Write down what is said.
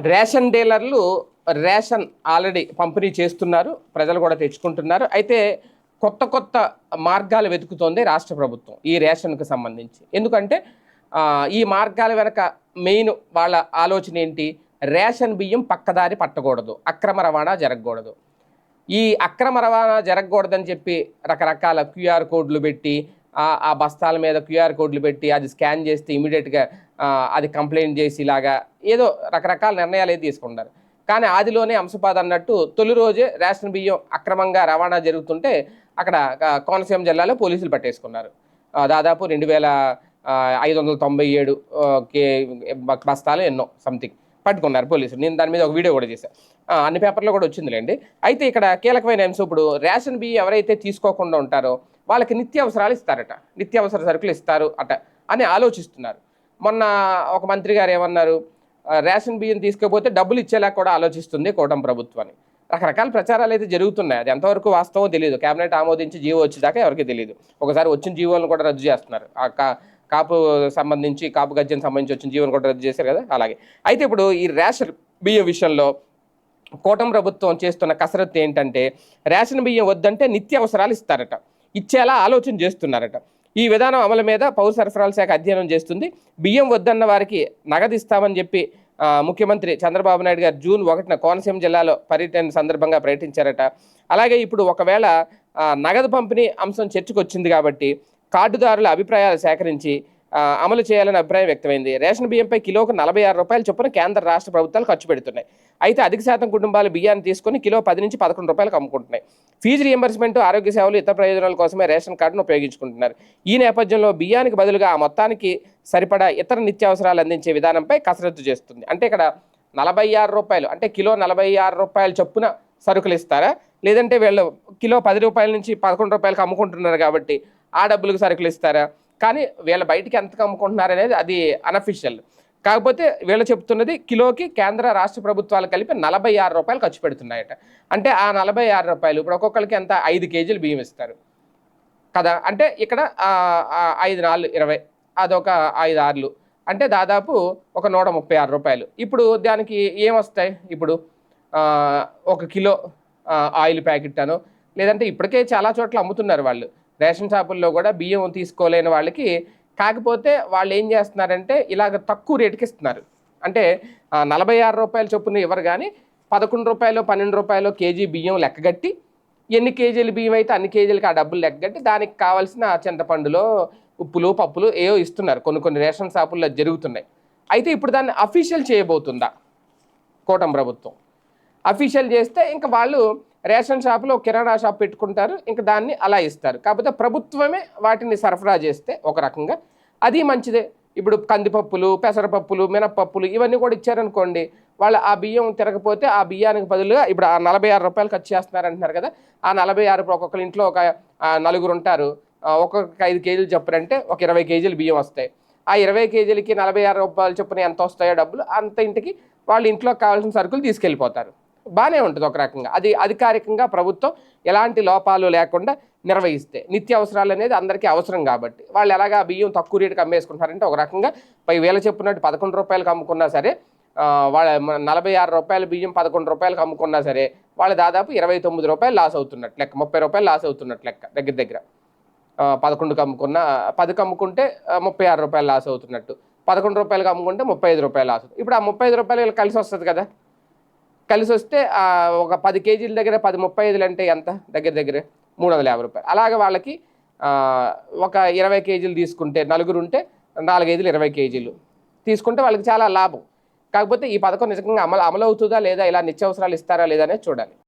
Ration డీలర్లు ration already పంపిణీ చేస్తున్నారు ప్రజలు కూడా తెచ్చుకుంటున్నారు. అయితే కొత్త కొత్త మార్గాలు వెతుకుతోంది రాష్ట్ర ప్రభుత్వం ఈ రేషన్కు సంబంధించి. ఎందుకంటే ఈ మార్గాల వెనక మెయిన్ వాళ్ళ ఆలోచన ఏంటి? రేషన్ బియ్యం పక్కదారి పట్టకూడదు అక్రమ రవాణా జరగకూడదు. ఈ అక్రమ రవాణా జరగకూడదని చెప్పి రకరకాల క్యూఆర్ కోడ్లు పెట్టి ఆ- ఆ బస్తాల మీద క్యూఆర్ కోడ్లు పెట్టి అది స్కాన్ చేస్తే ఇమీడియట్గా అది కంప్లైంట్ చేసి ఇలాగా ఏదో రకరకాల నిర్ణయాలు అయితే తీసుకుంటారు. కానీ ఆదిలోనే అంశపాద అన్నట్టు తొలి రోజే రేషన్ బియ్యం అక్రమంగా రవాణా జరుగుతుంటే అక్కడ కోనసీమ జిల్లాలో పోలీసులు పట్టేసుకున్నారు. దాదాపు రెండు వేల ఐదు వందల తొంభై ఏడు కే బస్తాలు ఎన్నో సంథింగ్ పట్టుకున్నారు పోలీసులు. నేను దాని మీద ఒక వీడియో కూడా చేశాను అన్ని పేపర్లో కూడా వచ్చిందిలేండి. అయితే ఇక్కడ కీలకమైన అంశం ఇప్పుడు రేషన్ బియ్యం ఎవరైతే తీసుకోకుండా ఉంటారో వాళ్ళకి నిత్యావసరాలు ఇస్తారట. నిత్యావసర సరుకులు ఇస్తారు అట అని ఆలోచిస్తున్నారు. మొన్న ఒక మంత్రి గారు ఏమన్నారు? రేషన్ బియ్యం తీసుకపోతే డబ్బులు ఇచ్చేలా కూడా ఆలోచిస్తుంది కూటమి ప్రభుత్వాన్ని. రకరకాల ప్రచారాలు అయితే జరుగుతున్నాయి. అది ఎంతవరకు వాస్తవం తెలియదు కేబినెట్ ఆమోదించి జీవో వచ్చేదాకా ఎవరికి తెలియదు ఒకసారి వచ్చిన జీవోలను కూడా రద్దు చేస్తున్నారు. ఆ కా కాపు సంబంధించి కాపు గజ్జెని సంబంధించి వచ్చిన జీవోని కూడా రద్దు చేశారు కదా? అలాగే. అయితే ఇప్పుడు ఈ రేషన్ బియ్యం విషయంలో కూటమి ప్రభుత్వం చేస్తున్న కసరత్తు ఏంటంటే రేషన్ బియ్యం వద్దంటే నిత్య అవసరాలు ఇస్తారట. ఇచ్చేలా ఆలోచన చేస్తున్నారట. ఈ విధానం అమలు మీద పౌర సరఫరాల శాఖ అధ్యయనం చేస్తుంది. బియ్యం వద్దన్న వారికి నగదిస్తామని చెప్పి ముఖ్యమంత్రి చంద్రబాబు నాయుడు గారు జూన్ ఒకటిన కోనసీమ జిల్లాలో పర్యటన సందర్భంగా ప్రకటించారట. అలాగే ఇప్పుడు ఒకవేళ నగదు పంపిణీ అంశం చర్చకు వచ్చింది కాబట్టి కార్డుదారుల అభిప్రాయాలు సేకరించి అమలు చేయాలని అభిప్రాయం వ్యక్తమైంది. రేషన్ బియ్యంపై కిలోకు నలభై ఆరు రూపాయల చొప్పున కేంద్ర రాష్ట్ర ప్రభుత్వాలు ఖర్చు పెడుతున్నాయి. అయితే అధిక శాతం కుటుంబాలు బియ్యాన్ని తీసుకొని కిలో పది నుంచి పదకొండు రూపాయలకు అమ్ముకుంటున్నాయి. ఫీజు రియంబర్స్మెంట్ ఆరోగ్య సేవలు ఇతర ప్రయోజనాల కోసమే రేషన్ కార్డును ఉపయోగించుకుంటున్నారు. ఈ నేపథ్యంలో బియ్యానికి బదులుగా ఆ మొత్తానికి సరిపడా ఇతర నిత్యావసరాలు అందించే విధానంపై కసరత్తు చేస్తుంది. అంటే ఇక్కడ నలభై ఆరు రూపాయలు అంటే కిలో నలభై ఆరు రూపాయల చొప్పున సరుకులు ఇస్తారా? లేదంటే వీళ్ళు కిలో పది రూపాయల నుంచి పదకొండు రూపాయలకు అమ్ముకుంటున్నారు కాబట్టి ఆ డబ్బులకు సరుకులు ఇస్తారా? కానీ వీళ్ళ బయటికి ఎంతకు అమ్ముకుంటున్నారు అనేది అది అనఫిషియల్ కాకపోతే వీళ్ళు చెప్తున్నది కిలోకి కేంద్ర రాష్ట్ర ప్రభుత్వాలు కలిపి నలభై ఆరు రూపాయలు ఖర్చు పెడుతున్నాయట. అంటే ఆ నలభై ఆరు రూపాయలు ఇప్పుడు ఒక్కొక్కరికి ఎంత? ఐదు కేజీలు బియ్యం ఇస్తారు. కదా? అంటే ఇక్కడ ఐదు నాలుగు ఇరవై అదొక ఐదు ఆరులు. అంటే దాదాపు ఒక నూట ముప్పై ఆరు రూపాయలు. ఇప్పుడు దానికి ఏమొస్తాయి? ఇప్పుడు ఒక కిలో ఆయిల్ ప్యాకెట్ అను. లేదంటే ఇప్పటికే చాలా చోట్ల అమ్ముతున్నారు వాళ్ళు. రేషన్ షాపుల్లో కూడా బియ్యం తీసుకోలేని వాళ్ళకి కాకపోతే వాళ్ళు ఏం చేస్తున్నారంటే ఇలాగ తక్కువ రేటుకి ఇస్తున్నారు. అంటే నలభై ఆరు రూపాయల చొప్పున ఇవ్వరు కానీ పదకొండు రూపాయలు పన్నెండు రూపాయలు కేజీ బియ్యం లెక్కగట్టి ఎన్ని కేజీలు బియ్యం అయితే అన్ని కేజీలకి ఆ డబ్బులు లెక్కగట్టి దానికి కావాల్సిన చింతపండులో ఉప్పులు పప్పులు ఏవో ఇస్తున్నారు. కొన్ని కొన్ని రేషన్ షాపుల్లో జరుగుతున్నాయి. అయితే ఇప్పుడు దాన్ని అఫీషియల్ చేయబోతుందా? కూటమి ప్రభుత్వం. అఫీషియల్ చేస్తే ఇంకా వాళ్ళు రేషన్ షాపులో కిరాణా షాప్ పెట్టుకుంటారు ఇంకా దాన్ని అలా ఇస్తారు. కాకపోతే ప్రభుత్వమే వాటిని సరఫరా చేస్తే ఒక రకంగా అది మంచిదే. ఇప్పుడు కందిపప్పులు పెసరపప్పులు మినపప్పులు ఇవన్నీ కూడా ఇచ్చారనుకోండి వాళ్ళు ఆ బియ్యం తిరగపోతే ఆ బియ్యానికి బదులుగా ఇప్పుడు ఆ నలభై ఆరు రూపాయలు ఖర్చు చేస్తున్నారు అంటున్నారు కదా ఆ నలభై ఆరు ఒక్కొక్కరి ఇంట్లో ఒక నలుగురు ఉంటారు. ఒక్కొక్క ఐదు కేజీలు చొప్పునంటే ఒక ఇరవై కేజీలు బియ్యం వస్తాయి. ఆ ఇరవై కేజీలకి నలభై ఆరు రూపాయలు చొప్పున ఎంత వస్తాయో డబ్బులు అంత ఇంటికి వాళ్ళ ఇంట్లో కావాల్సిన సరుకులు తీసుకెళ్ళిపోతారు. బాగానే ఉంటుంది ఒక రకంగా. అది అధికారికంగా ప్రభుత్వం ఎలాంటి లోపాలు లేకుండా నిర్వహిస్తే నిత్య అవసరాలు అనేది అందరికీ అవసరం కాబట్టి. వాళ్ళు ఎలాగా బియ్యం తక్కువ రేటుకి అమ్మేసుకుంటారంటే ఒక రకంగా పై వేల చెప్పినట్టు పదకొండు రూపాయలకు అమ్ముకున్నా సరే వాళ్ళ నలభై ఆరు రూపాయల బియ్యం పదకొండు రూపాయలకు అమ్ముకున్నా సరే వాళ్ళు దాదాపు ఇరవై తొమ్మిది రూపాయలు లాస్ అవుతున్నట్టు లెక్క ముప్పై రూపాయలు లాస్ అవుతున్నట్టు లెక్క దగ్గర దగ్గర. పదకొండుకి అమ్ముకున్న పదికి అమ్ముకుంటే ముప్పై ఆరు రూపాయలు లాస్ అవుతున్నట్టు. పదకొండు రూపాయలకు అమ్ముకుంటే ముప్పై ఐదు రూపాయలు లాస్ అవుతుంది. ఇప్పుడు ఆ ముప్పై ఐదు రూపాయలు కలిసి వస్తుంది కదా? కలిసి వస్తే ఒక పది కేజీల దగ్గర పది ముప్పై ఐదులు అంటే ఎంత? దగ్గర దగ్గర మూడు వందల యాభై రూపాయలు. అలాగే వాళ్ళకి ఒక ఇరవై కేజీలు తీసుకుంటే నలుగురు ఉంటే నాలుగైదులు ఇరవై కేజీలు. తీసుకుంటే వాళ్ళకి చాలా లాభం. కాకపోతే ఈ పథకం నిజంగా అమలు అమలు అవుతుందా లేదా ఇలా నిత్యావసరాలు ఇస్తారా లేదా అనేది చూడాలి.